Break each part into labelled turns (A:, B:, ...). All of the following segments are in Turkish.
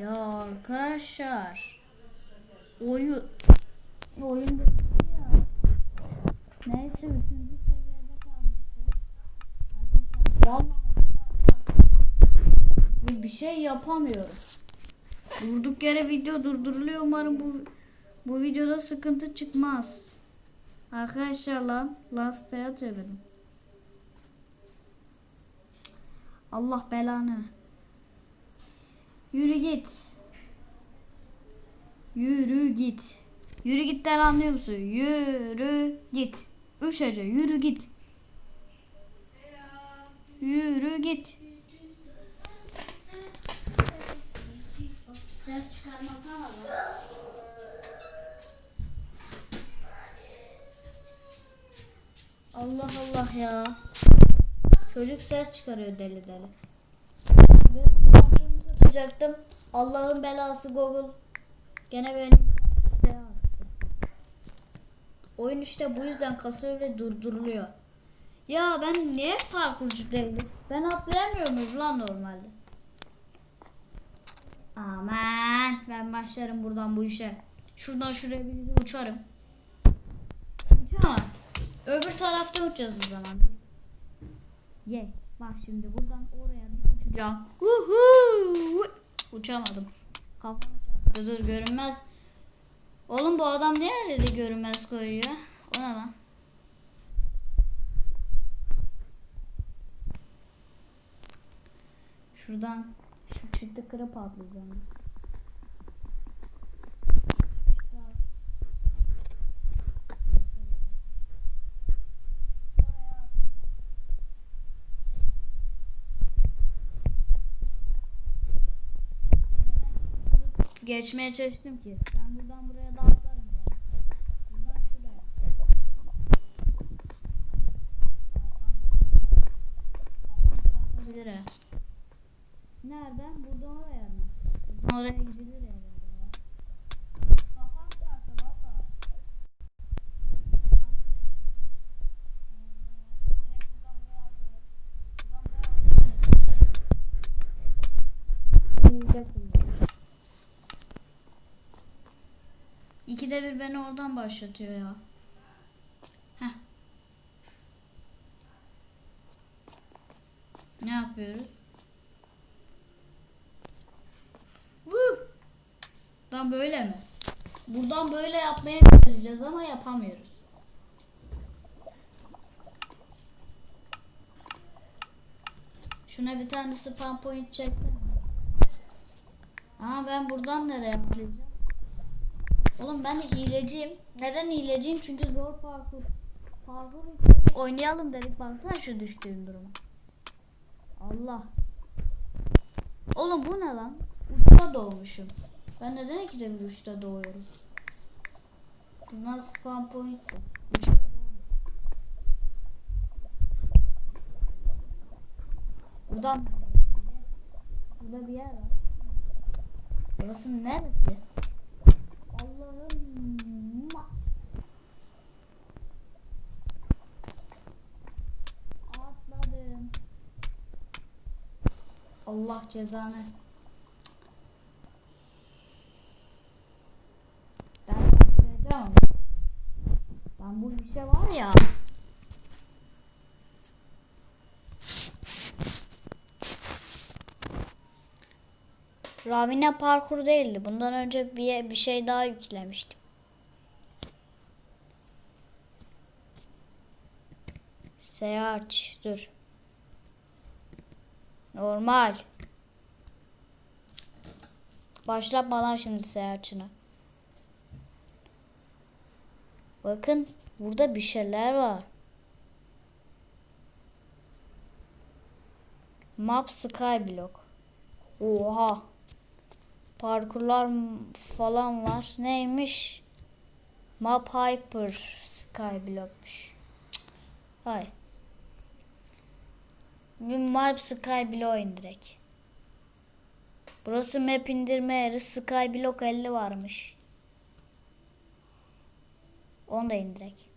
A: Ya arkadaşlar. Oyun oyun bitti ya. Neyse üçüncü seviyede kalmıştı. Arkadaşlar vallahi bir- şey yapamıyoruz. Durduk yere video durduruluyor. Umarım bu bu videoda sıkıntı çıkmaz. Arkadaşlar lan atıyor benim. Allah belanı. Yürü git. Yürü git. Yürü gitten anlıyor musun? Yürü git. Üç hece yürü git. Yürü git. Ses çıkarmasana lan. Allah Allah ya. Çocuk ses çıkarıyor deli deli. Takacaktım. Allah'ın belası Google. Gene beni attı. Oyun işte bu yüzden kasıyor ve durduruluyor. Ya ben niye parkurcu değilim? Ben atlayamıyor muyum lan normalde? Aman ben başlarım buradan bu işe. Şuradan şuraya bir uçarım. Uçamam. Öbür tarafta uçacağız o zaman. Ye. Bak şimdi buradan oraya bir uçacağım. Uhu! Uçamadım. Kafam çarptı. Dur görünmez. Oğlum bu adam niye öyle de görünmez koyuyor? O ne lan? Şuradan şu çıktı kırıp atlayacağım. Geçmeye çalıştım ki. Ben buradan buraya da atlarım ya. Buradan şuraya. Kafam çarpabilir ha. Nereden? Buradan oraya mı? Buradan oraya gidilir herhalde ya. Kafam çarptı valla. Direkt buradan buraya atlıyorum. Buradan buraya atlıyorum. İkide bir beni oradan başlatıyor ya. Heh. Ne yapıyoruz? Vuh! Buradan böyle mi? Buradan böyle yapmaya çalışacağız ama yapamıyoruz. Şuna bir tane spam point çeksene. Aa ben buradan nereye atlayacağım? Oğlum ben de hileciyim. Neden hileciyim? Çünkü zor parkur. Parkur oynayalım dedik. Baksana şu düştüğüm duruma. Allah. Oğlum bu ne lan? Uçta doğmuşum. Ben neden ikide bir uçta doğuyorum? Bunlar spam point. Buradan Burada bir yer var. Burası neresi? Allah'ım. Atladım. Allah cezanı. Ben başlayacağım. Ben bu işe var ya. Ravine parkur değildi. Bundan önce bir, bir şey daha yüklemiştim. Search. Dur. Normal. Başlatma lan şimdi search'ını. Bakın burada bir şeyler var. Map Skyblock. Oha. Parkurlar falan var. Neymiş? Map Hyper Skyblock'muş. Cık. Bir Map Skyblock indirek. Burası map indirme yeri Skyblock 50 varmış. Onu da indirek.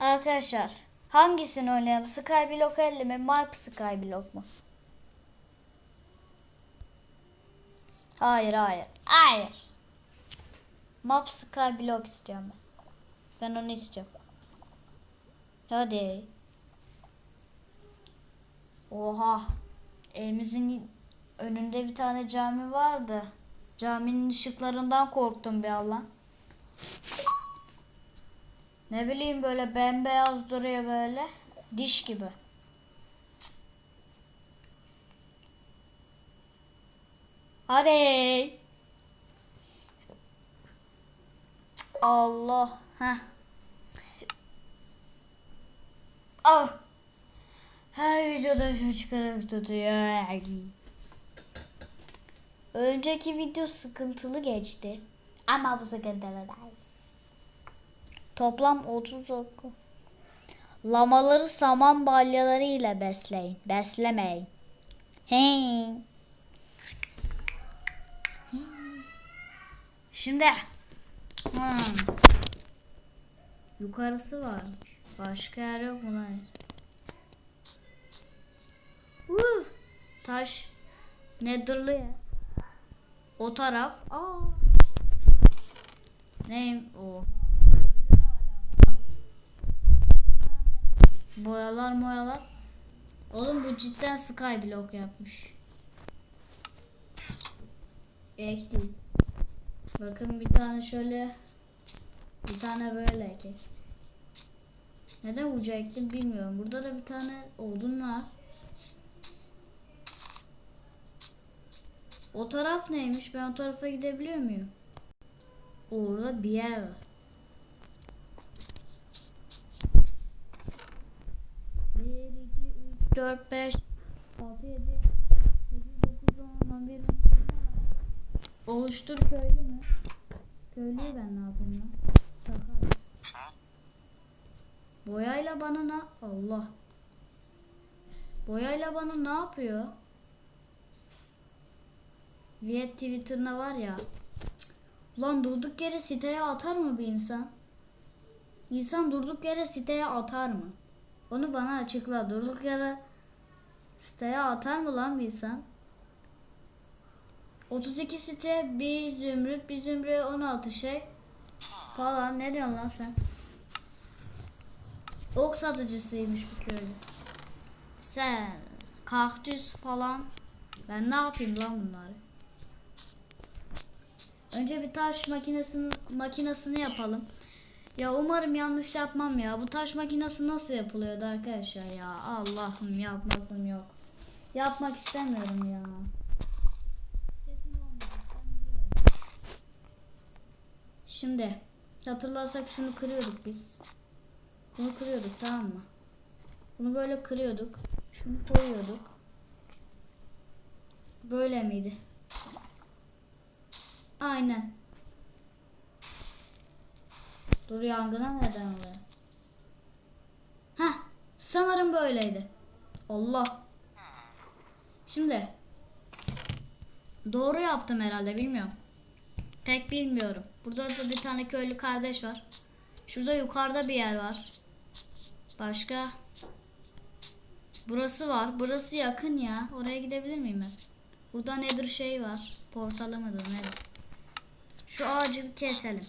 A: Arkadaşlar Hangisini oynayalım? Skyblock 50 mi? Map Skyblock mu? Hayır hayır. Hayır. Map Skyblock istiyorum ben. Ben onu istiyorum. Hadi. Oha. Evimizin önünde bir tane cami vardı. Caminin ışıklarından korktum bir Allah. Ne bileyim böyle bembeyaz duruyor böyle. Diş gibi. Hadi. Allah. Heh. Ah. Her videoda şu çıkarak tutuyor. Önceki video sıkıntılı geçti. Ama bu sıkıntılı değil. Toplam 30 dakika. Lamaları saman balyaları ile besleyin. Beslemeyin. Hey. Şimdi. Hmm. Yukarısı var. Başka yer yok mu lan? Uh, taş. Nether'lı ya. O taraf. Aa. Neyim o? Boyalar moyalar. Oğlum bu cidden skyblock yapmış. Ek değil. Bakın bir tane şöyle bir tane böyle ekek. Neden ektim bilmiyorum. Burada da bir tane odun var. O taraf neymiş? Ben o tarafa gidebiliyor muyum? Orada bir yer var. 1, 2, 3, 4, 5, 6, 7, 8, 9, 10, 11, 12, Oluştur köylü mü? Köylüyü ben ne yapayım lan? Boyayla bana ne? Allah. Boyayla bana ne yapıyor? Viet Twitter'da var ya. Cık. Ulan durduk yere siteye atar mı bir insan? İnsan durduk yere siteye atar mı? Onu bana açıkla. Durduk yere siteye atar mı lan bir insan? 32 site, bir zümrüt, bir zümrüt 16 şey falan. Ne diyorsun lan sen? Ok satıcısıymış bu köylü. Sen kaktüs falan. Ben ne yapayım lan bunları? Önce bir taş makinesini makinesini yapalım. Ya umarım yanlış yapmam ya. Bu taş makinesi nasıl yapılıyordu arkadaşlar ya? Allah'ım yapmasım yok. Yapmak istemiyorum ya. Şimdi hatırlarsak şunu kırıyorduk biz. Bunu kırıyorduk tamam mı? Bunu böyle kırıyorduk. Şunu koyuyorduk. Böyle miydi? Aynen. Dur yangına nereden oluyor? Heh, sanırım böyleydi. Allah. Şimdi. Doğru yaptım herhalde bilmiyorum. Pek bilmiyorum. Burada da bir tane köylü kardeş var. Şurada yukarıda bir yer var. Başka. Burası var. Burası yakın ya. Oraya gidebilir miyim ben? Burada nedir şey var. Portalı mıdır nedir? Şu ağacı bir keselim.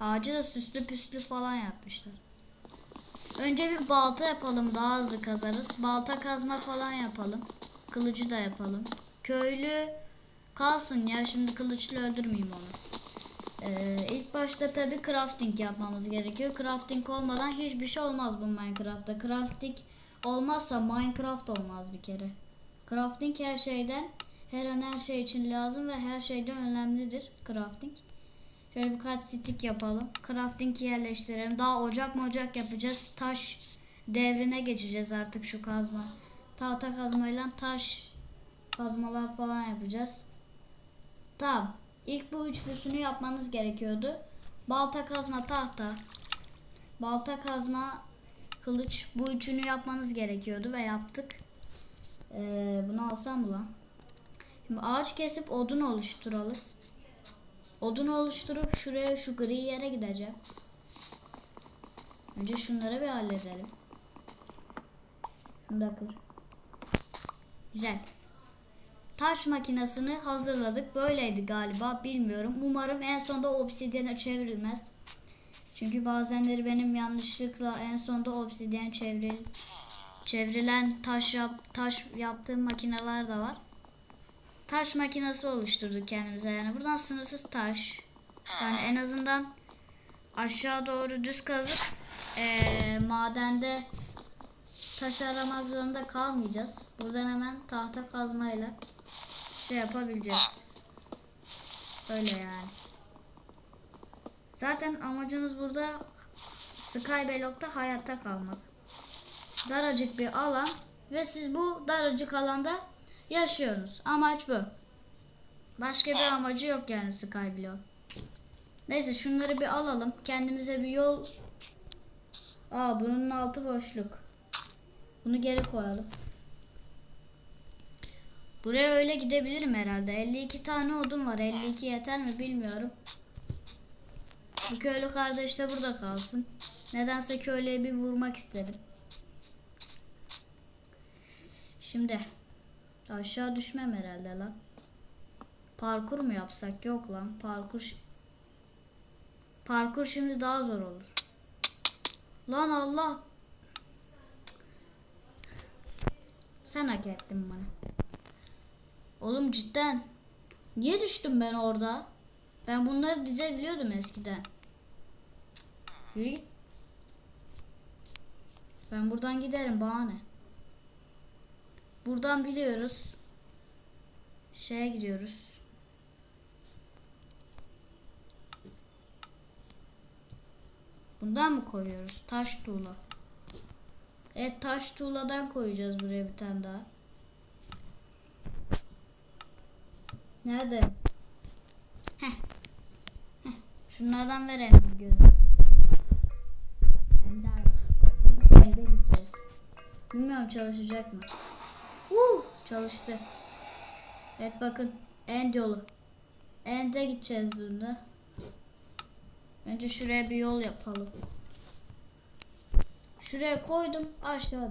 A: Ağacı da süslü püslü falan yapmışlar. Önce bir balta yapalım daha hızlı kazarız. Balta kazma falan yapalım. Kılıcı da yapalım. Köylü kalsın ya şimdi kılıçla öldürmeyeyim onu. Ee, ilk başta tabi crafting yapmamız gerekiyor. Crafting olmadan hiçbir şey olmaz bu Minecraft'ta. Crafting olmazsa Minecraft olmaz bir kere. Crafting her şeyden her an her şey için lazım ve her şeyden önemlidir crafting. Şöyle birkaç stick yapalım. Crafting yerleştirelim. Daha ocak mı ocak yapacağız. Taş devrine geçeceğiz artık şu kazma. Tahta kazmayla taş kazmalar falan yapacağız. Tamam. İlk bu üçlüsünü yapmanız gerekiyordu. Balta kazma tahta. Balta kazma kılıç bu üçünü yapmanız gerekiyordu ve yaptık. Ee, bunu alsam mı lan? Şimdi ağaç kesip odun oluşturalım. Odun oluşturup şuraya şu gri yere gideceğim. Önce şunları bir halledelim. Şunu da kır. Güzel. Taş makinesini hazırladık. Böyleydi galiba. Bilmiyorum. Umarım en sonunda obsidiyene çevrilmez. Çünkü bazenleri benim yanlışlıkla en sonunda obsidyen çevri çevrilen taş yap, taş yaptığım makineler de var. Taş makinesi oluşturduk kendimize yani. Buradan sınırsız taş. Yani en azından aşağı doğru düz kazıp eee, madende taş aramak zorunda kalmayacağız. Buradan hemen tahta kazmayla şey yapabileceğiz. Öyle yani. Zaten amacımız burada Skyblock'ta hayatta kalmak. Daracık bir alan ve siz bu daracık alanda yaşıyorsunuz. Amaç bu. Başka bir amacı yok yani Skyblock. Neyse şunları bir alalım. Kendimize bir yol. Aa bunun altı boşluk. Bunu geri koyalım. Buraya öyle gidebilirim herhalde. 52 tane odun var. 52 yeter mi bilmiyorum. Bu köylü kardeş de burada kalsın. Nedense köylüye bir vurmak istedim. Şimdi aşağı düşmem herhalde lan. Parkur mu yapsak? Yok lan. Parkur Parkur şimdi daha zor olur. Lan Allah. Sen hak ettin bana. Oğlum cidden. Niye düştüm ben orada? Ben bunları dizebiliyordum eskiden. Yürü git. Ben buradan giderim bana ne? Buradan biliyoruz. Şeye gidiyoruz. Bundan mı koyuyoruz? Taş tuğla. Evet taş tuğladan koyacağız buraya bir tane daha. Nerede? Heh. Heh. Şunlardan verelim gözü. Ender. Gideceğiz. Bilmiyorum çalışacak mı? Uh, çalıştı. Evet bakın end yolu. End'e gideceğiz bunda. Önce şuraya bir yol yapalım. Şuraya koydum aşağı.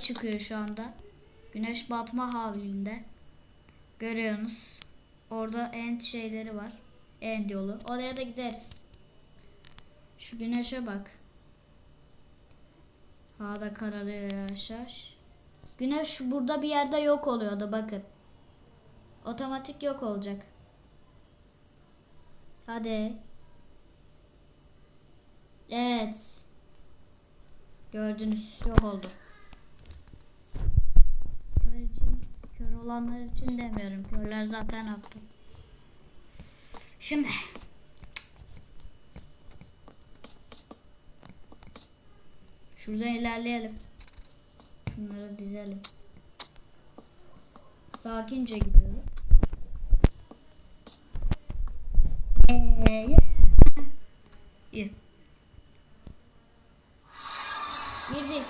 A: Çıkıyor şu anda. Güneş batma halinde. Görüyorsunuz. Orada end şeyleri var. End yolu. Oraya da gideriz. Şu güneşe bak. Hava da kararıyor yavaş yavaş. Güneş burada bir yerde yok oluyordu bakın. Otomatik yok olacak. Hadi. Evet. Gördünüz yok oldu. Olanlar için demiyorum. Körler zaten yaptı. Şimdi Şuradan ilerleyelim. Şunları dizelim. Sakince gidiyoruz. Yeah. İyi. Girdik.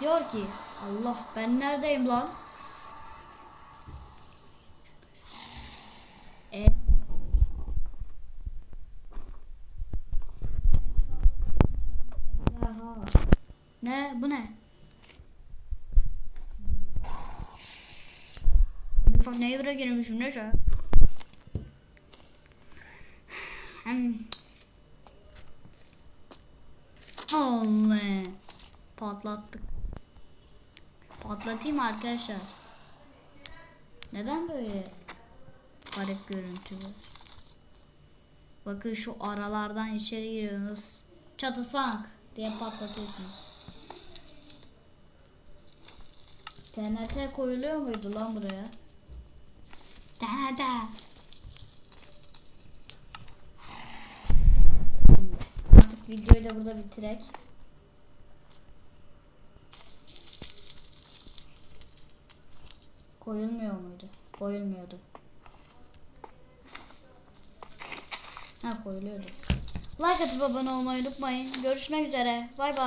A: Diyor ki Allah ben neredeyim lan? E. Ne? Bu ne? Bak neye bire girmişim ne şey? Allah. Patlattık. Patlatayım arkadaşlar. Neden böyle garip görüntülü? Bakın şu aralardan içeri giriyorsunuz. Çatırsak diye patlatıyorsunuz. TNT koyuluyor muydu lan buraya? TNT. Artık videoyu da burada bitirek. Koyulmuyor muydu? Koyulmuyordu. Ha koyuluyordu. Like atıp abone olmayı unutmayın. Görüşmek üzere. Bay bay.